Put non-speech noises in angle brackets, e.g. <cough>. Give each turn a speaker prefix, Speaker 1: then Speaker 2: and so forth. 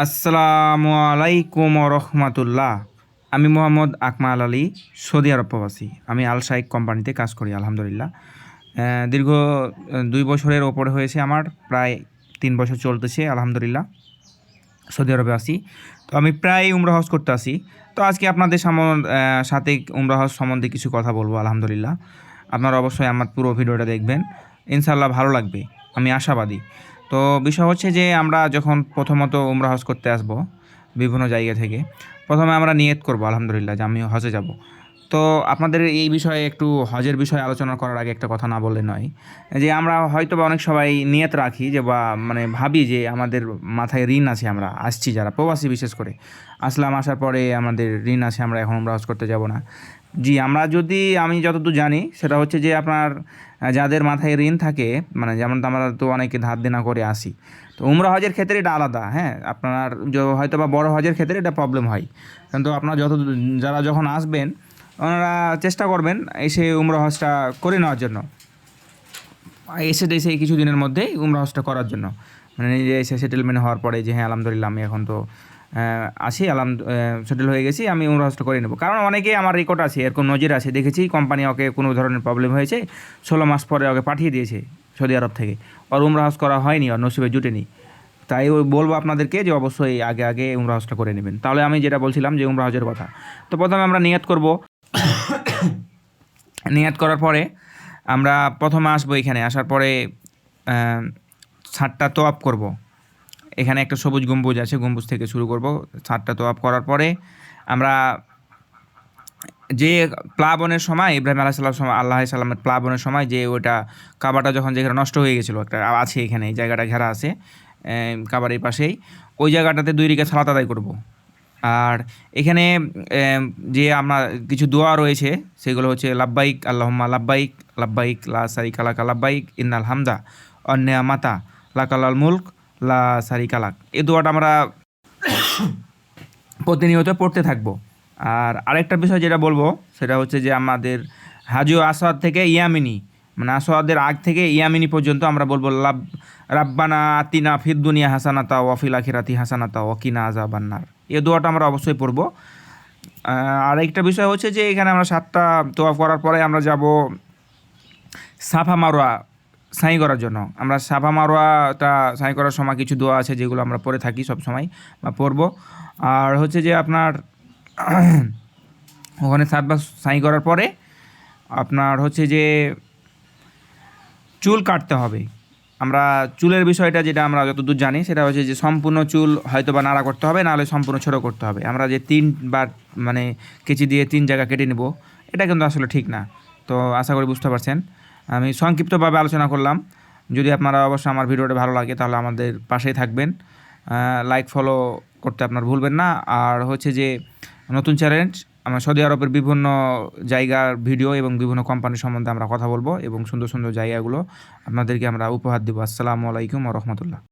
Speaker 1: আসসালামু আলাইকুম রহমতুল্লাহ আমি মোহাম্মদ আকমাল আলী, সৌদি আরব প্রবাসী। আমি আল শাইক কোম্পানিতে কাজ করি, আলহামদুলিল্লাহ। দীর্ঘ দুই বছরের ওপরে হয়েছে আমার, প্রায় তিন বছর চলতেছে, আলহামদুলিল্লাহ। সৌদি আরবে আসি তো আমি প্রায় উমরা হজ করতে আসি। তো আজকে আপনাদের সাথে উমরা হজ সম্বন্ধে কিছু কথা বলব, আলহামদুলিল্লাহ। আপনারা অবশ্যই আমার পুরো ভিডিওটা দেখবেন। ইনশাল্লাহ ভালো লাগবে। আমি আশাবাদী। তো বিষয় হচ্ছে যে আমরা যখন প্রথমত উমরা হজ করতে আসব, বিভিন্ন জায়গা থেকে, প্রথমে আমরা নিয়ত করব, আলহামদুলিল্লাহ, যে আমি হজে যাব। তো আপনাদের এই বিষয়ে একটু হজের বিষয়ে আলোচনা করার আগে একটা কথা না বললে নয়, যে আমরা হয়তো বা অনেক সবাই নিয়ত রাখি যে বা মানে ভাবি যে আমাদের মাথায় ঋণ আছে, আমরা আসছি যারা প্রবাসী বিশেষ করে। আসলাম, আসার পরে আমাদের ঋণ আছে, আমরা এখন উমরা হজ করতে যাব না। জি, আমরা যদি, আমি যতদূর জানি, সেটা হচ্ছে যে আপনার যাদের মাথায় ঋণ থাকে মানে যেমন তো আমরা তো অনেকে ধার দেনা করে আসি, তো উমরা হজের ক্ষেত্রে এটা আলাদা হ্যাঁ? আপনার হয়তো বা বড় হজের ক্ষেত্রে এটা প্রবলেম হয়। কিন্তু আপনার যত যারা যখন আসবেন, ওনারা চেষ্টা করবেন এসে উমরা হজটা করে নেওয়ার জন্য। এসে দেশে এই কিছুদিনের মধ্যেই উমরা হজটা করার জন্য। মানে নিজে এসে সেটেলমেন্ট হওয়ার পরে যে হ্যাঁ আলহামদুলিল্লাহ, আমি এখন তো আছি আলাম সেটেল হয়ে গেছি, আমি উমরা করে নেব। কারণ অনেকেই আমার রেকর্ড আছে, এরকম নজির আছে, দেখেছি কোম্পানি ওকে কোনো ধরনের প্রবলেম হয়েছে, ষোলো মাস পরে ওকে পাঠিয়ে দিয়েছে সৌদি আরব থেকে। ওর উমরা হজ করা হয়নি, ওর নসিবে জুটেনি। তাই বলব আপনাদেরকে যে অবশ্যই আগে আগে উমরা হজটা করে নেবেন। তাহলে আমি যেটা বলছিলাম যে উমরা হজের কথা। তো প্রথমে আমরা নিয়াত করব। <coughs> নিয়াত করার পরে আমরা প্রথমে আসব এখানে, আসার পরে ছাদটা তো আপ করব। এখানে একটা সবুজ গম্বুজ আছে গম্বুজ থেকে শুরু করব। ছাদটা তো আপ করার পরে আমরা যে প্লাবনের সময় ইব্রাহিম আলাহ সাল্লাম সময় আল্লাহ সাল্লামের প্লাবনের সময় যে ওটা কাবাটা যখন যেখানে নষ্ট হয়ে গেছিল একটা আছে এখানে এই জায়গাটা ঘেরা আছে এম, কাবার এই পাশেই ওই জায়গাটাতে দুই রিকে সালাত আদায় করব। আর এখানে যে আমরা কিছু দোয়া রয়েছে সেগুলো হচ্ছে লাব্বাইক আল্লাহম্মা লাব্বাইক লাব্বাইক লা সারিক আলাকা লাব্বাইক ইন্নাল হামদা অন্যা মাতা লাকালাল মুলক লা সারিক আলাক এই দোয়াটা আমরা প্রতিনিয়ত পড়তে থাকব। আর আরেকটা বিষয় যেটা বলব সেটা হচ্ছে যে আমাদের হাজু আসাদ থেকে ইয়ামিনী মানে আসাদের আগ থেকে ইয়ামিনী পর্যন্ত আমরা বলব লাব রাব্বানা আতিনা ফির দুনিয়া হাসানাতা ওয়াফিল আখিরাতি হাসানাতা ওয়াকিনা আজাবান্নার এই দোয়াটা আমরা অবশ্যই পড়ব। আহ, আরেকটা বিষয় হচ্ছে যে এখানে আমরা সাতটা তোয়াফ করার পরে আমরা যাব সাফা মারোয়া সাই করার জন্য। আমরা সাফা মারোয়াটা সাই করার সময় কিছু দোয়া আছে যেগুলো আমরা পড়ে থাকি সব সময় বা পড়ব। আর হচ্ছে যে আপনার <clears throat> ওখানে সাতবার সাই করার পরে আপনার হচ্ছে যে চুল কাটতে হবে। আমরা চুলের বিষয়টা যেটা আমরা যতদূর জানি সেটা হচ্ছে যে সম্পূর্ণ চুল হয়তো বা নাড়া করতে হবে, নাহলে সম্পূর্ণ ছোটো করতে হবে। আমরা যে তিনবার মানে কেচি দিয়ে তিন জায়গা কেটে নেব, এটা কিন্তু আসলে ঠিক না। তো আশা করি বুঝতে পারছেন। আমি সংক্ষিপ্তভাবে আলোচনা করলাম। যদি আপনারা অবশ্যই আমার ভিডিওটা ভালো লাগে, তাহলে আমাদের পাশেই থাকবেন। লাইক ফলো করতে আপনার ভুলবেন না। আর হচ্ছে যে, নতুন চ্যালেঞ্জ আমরা সৌদি আরবের বিভিন্ন জায়গার ভিডিও এবং বিভিন্ন কোম্পানি সম্বন্ধে আমরা কথা বলব এবং সুন্দর সুন্দর জায়গাগুলো আপনাদেরকে আমরা উপহার দেবো। আসসালামু আলাইকুম রহমতুল্লাহ।